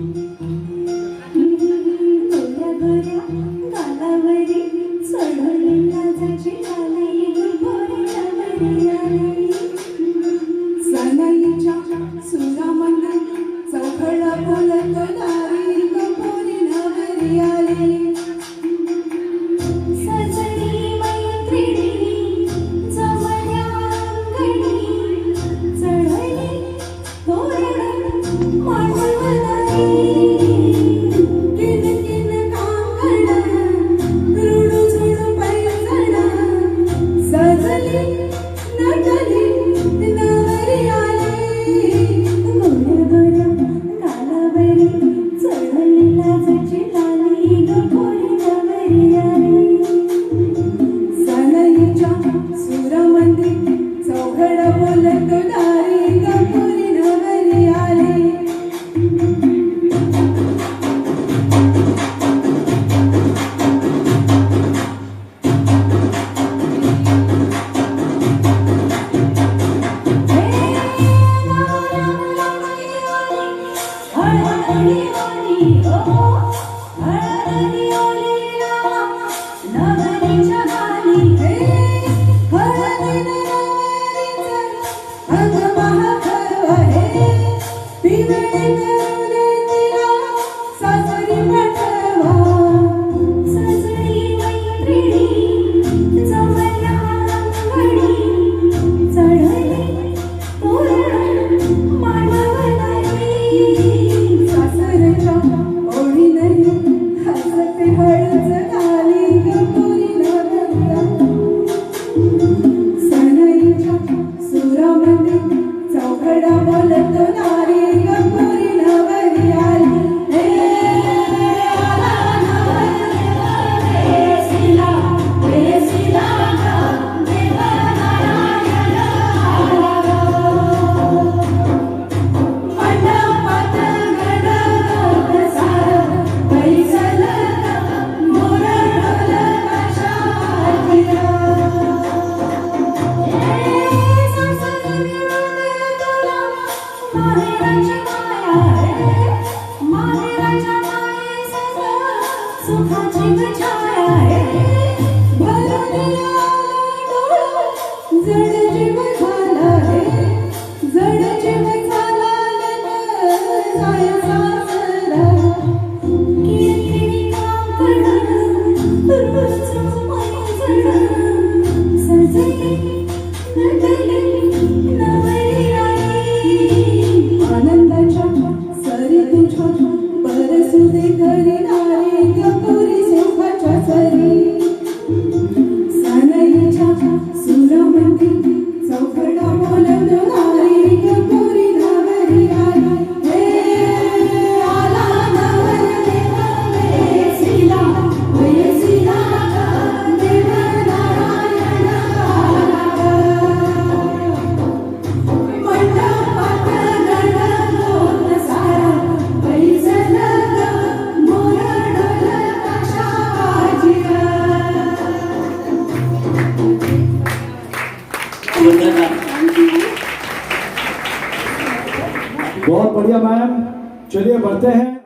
पुर्या बरे, गाला मरे, सचलिना जाचिणाला यि पोरिया लाई साना यचा सूरा मननन, साखला बलत तो नाविरिको पोरिया ले ले सचलि मैं अध महक रहे पिबड़िन बहुत बढ़िया मैम चलिए बढ़ते हैं